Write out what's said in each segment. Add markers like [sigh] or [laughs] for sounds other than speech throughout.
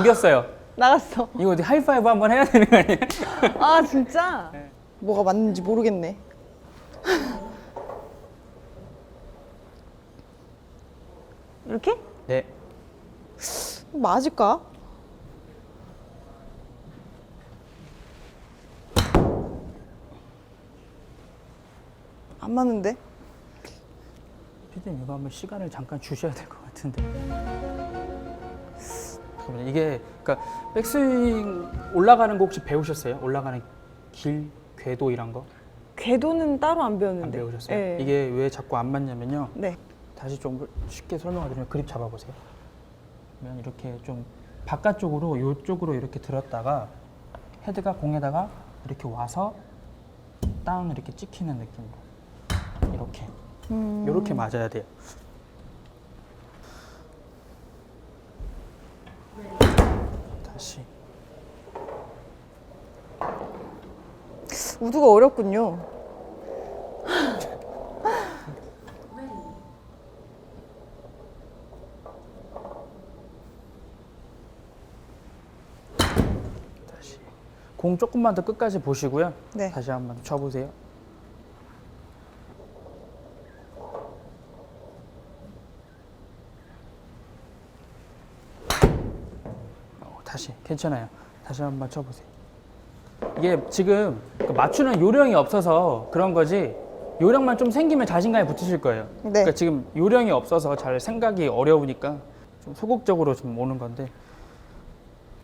이겼어요. 나갔어. 이거 어디 하이파이브 한번 해야 되는 거 아니에요? 아 진짜? 네. 뭐가 맞는지 모르겠네. 이렇게? 네. 맞을까? 안 맞는데? 피디님 이거 한번 시간을 잠깐 주셔야 될 것 같은데. 잠깐만요. 이게 그러니까 백스윙 올라가는 거 혹시 배우셨어요? 올라가는 길, 궤도 이런 거안 궤도는 따로 안 배웠는데. 배우셨어요? 네. 이게 왜 자꾸 안 맞냐면요. 네. 다시 좀 쉽게 설명드리면 그립 잡아보세요. 그러면 이렇게 좀 바깥쪽으로 이쪽으로 이렇게 들었다가 헤드가 공에다가 이렇게 와서 땅 이렇게 찍히는 느낌으로 이렇게 음. 이렇게 맞아야 돼요. 다시 우드가 어렵군요. 다시 공 조금만 더 끝까지 보시고요. 네. 다시 한번 쳐보세요. 다시 괜찮아요. 다시 한번 쳐보세요. 이게 지금 그 맞추는 요령이 없어서 그런 거지 요령만 좀 생기면 자신감이 붙으실 거예요. 네. 그러니까 지금 요령이 없어서 잘 생각이 어려우니까 좀 소극적으로 좀 오는 건데.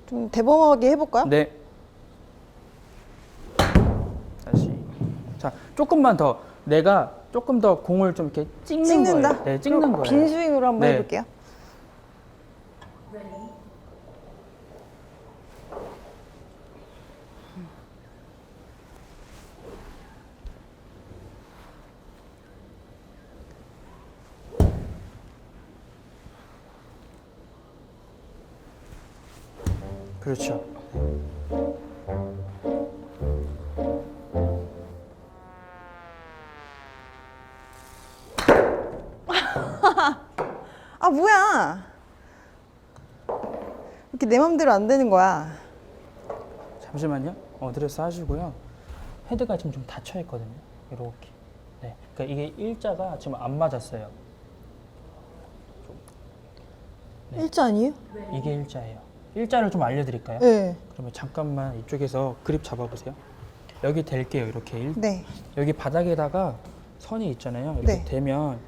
좀 대범하게 해볼까요? 네. 다시. 자, 조금만 더 내가 조금 더 공을 좀 이렇게 찍는 찍는다? 거예요. 네, 찍는 그럼 거예요. 빈 스윙으로 한번 네. 해볼게요. 그렇죠. [laughs] 아 뭐야? 이렇게 내 맘대로 안 되는 거야. 잠시만요. 어드레스 하시고요. 헤드가 지금 좀 닫혀 있거든요. 이렇게. 네. 그러니까 이게 일자가 지금 안 맞았어요. 네. 일자 아니에요? 이게 일자예요. 일자를 좀 알려드릴까요? 네. 그러면 잠깐만 이쪽에서 그립 잡아보세요. 여기 댈게요. 이렇게 일, 네. 여기 바닥에다가 선이 있잖아요. 이렇게 네. 되면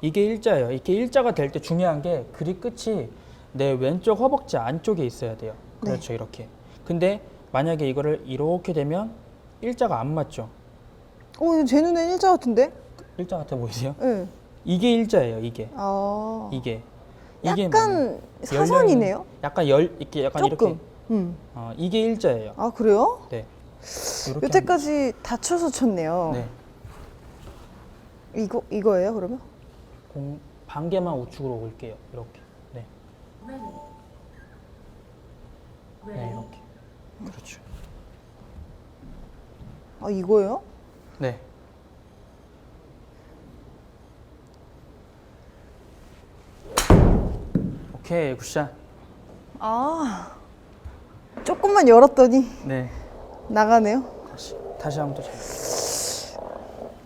이게 일자예요. 이렇게 일자가 될 때 중요한 게 그립 끝이 내 왼쪽 허벅지 안쪽에 있어야 돼요. 네. 그렇죠. 이렇게. 근데 만약에 이거를 이렇게 되면 일자가 안 맞죠. 어, 제 눈엔 일자 같은데? 일자 같아 보이세요? 네. 이게 일자예요. 이게. 아. 이게. 이게 약간 뭐냐면 사선이네요. 약간 열 이렇게 약간 조금. 이렇게. 음. 어, 이게 일자예요. 아 그래요? 네. 여태까지 다쳐서 쳤네요. 네. 이거 이거예요 그러면? 공 반개만 우측으로 올게요. 이렇게. 네. 네, 이렇게. 그렇죠. 아 이거예요? 네. 오케이, 굿샷. 아 조금만 열었더니 네. 나가네요. 다시 다시 한번 또 잘.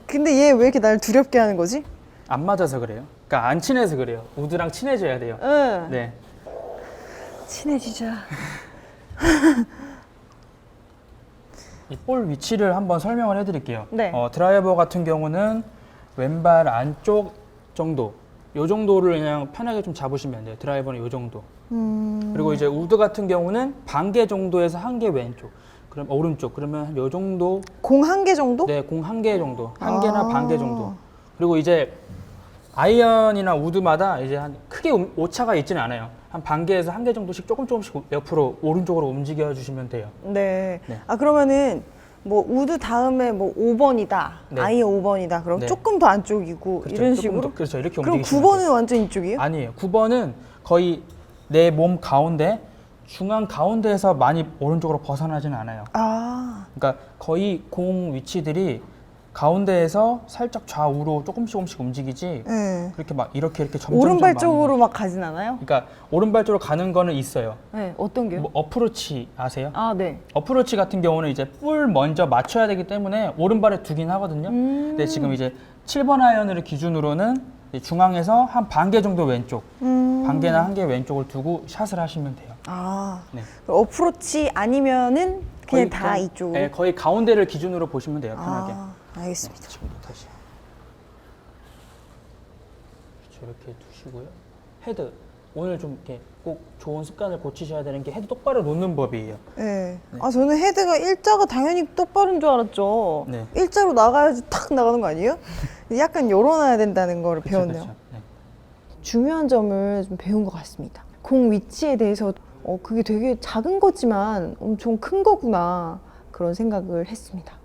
근데 얘 왜 이렇게 날 두렵게 하는 거지? 안 맞아서 그래요. 그러니까 안 친해서 그래요. 우드랑 친해져야 돼요. 응. 네. 친해지자. [laughs] 이 볼 위치를 한번 설명을 해드릴게요. 네. 어, 드라이버 같은 경우는 왼발 안쪽 정도, 요 정도를 그냥 편하게 좀 잡으시면 돼요. 드라이버는 요 정도. 음. 그리고 이제 우드 같은 경우는 반 개 정도에서 한 개 왼쪽, 그럼 오른쪽. 그러면 한요 정도, 공 한 개 정도? 네, 공 한 개 정도, 한 개나 아. 반 개 정도. 그리고 이제 아이언이나 우드마다 이제 한 크게 음- 오차가 있지는 않아요. 한 반 개에서 한 개 정도씩 조금 조금씩 옆으로 오른쪽으로 움직여 주시면 돼요. 네. 네. 아 그러면은 뭐 우드 다음에 뭐 5번이다. 네. 아이언 5번이다. 그럼 네. 조금 더 안쪽이고 그렇죠. 이런 조금 식으로. 더, 그렇죠. 이렇게 그럼 움직이시면 돼요. 9번은 완전 이쪽이에요? 아니에요. 9번은 거의 내 몸 가운데 중앙 가운데에서 많이 오른쪽으로 벗어나지는 않아요. 아. 그러니까 거의 공 위치들이 가운데에서 살짝 좌우로 조금씩 조금씩 움직이지 네. 그렇게 막 이렇게 이렇게 점점 오른발 쪽으로 막 가진 않아요? 그러니까 오른발 쪽으로 가는 거는 있어요. 네. 어떤 게요? 뭐 어프로치 아세요? 아, 네. 어프로치 같은 경우는 이제 볼 먼저 맞춰야 되기 때문에 오른발에 두긴 하거든요. 음. 근데 지금 이제 7번 아이언을 기준으로는 이제 중앙에서 한 반 개 정도 왼쪽, 음. 반 개나 한 개 왼쪽을 두고 샷을 하시면 돼요. 아. 네. 어프로치 아니면은 거의 그냥 다 좀- 이쪽으로. 네, 거의 가운데를 기준으로 보시면 돼요. 편하게. 아, 알겠습니다. 지금부터 다시. 저렇게 두시고요. 헤드. 오늘 좀 이렇게 꼭 좋은 습관을 고치셔야 되는 게 헤드 똑바로 놓는 법이에요. 네. 아 저는 헤드가 일자가 당연히 똑바른 줄 알았죠. 네. 일자로 나가야지 탁 나가는 거 아니에요? [laughs] 약간 열어놔야 된다는 거를 그쵸, 배웠네요. 그쵸. 네. 중요한 점을 좀 배운 것 같습니다. 공 위치에 대해서 어, 그게 되게 작은 거지만 엄청 큰 거구나 그런 생각을 했습니다.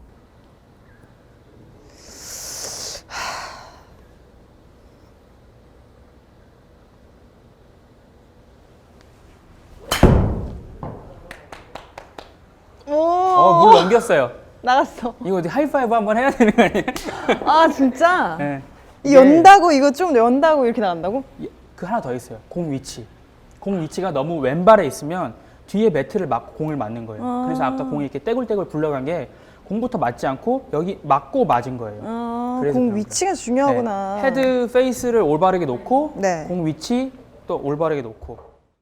오 어, 물 넘겼어요. 나갔어. 이거 어디 하이파이브 한번 해야 되는 거 아니에요? 아 진짜? [laughs] 네. 이 연다고 이거 좀 연다고 이렇게 나간다고? 예, 그 하나 더 있어요. 공 위치. 공 위치가 너무 왼발에 있으면 뒤에 매트를 맞고 공을 맞는 거예요. 아. 그래서 아까 공이 이렇게 떼굴떼굴 굴러간 게 공부터 맞지 않고 여기 맞고 맞은 거예요. 아, 그래서 공 위치가 중요하구나. 네. 헤드 페이스를 올바르게 놓고 네. 공 위치 또 올바르게 놓고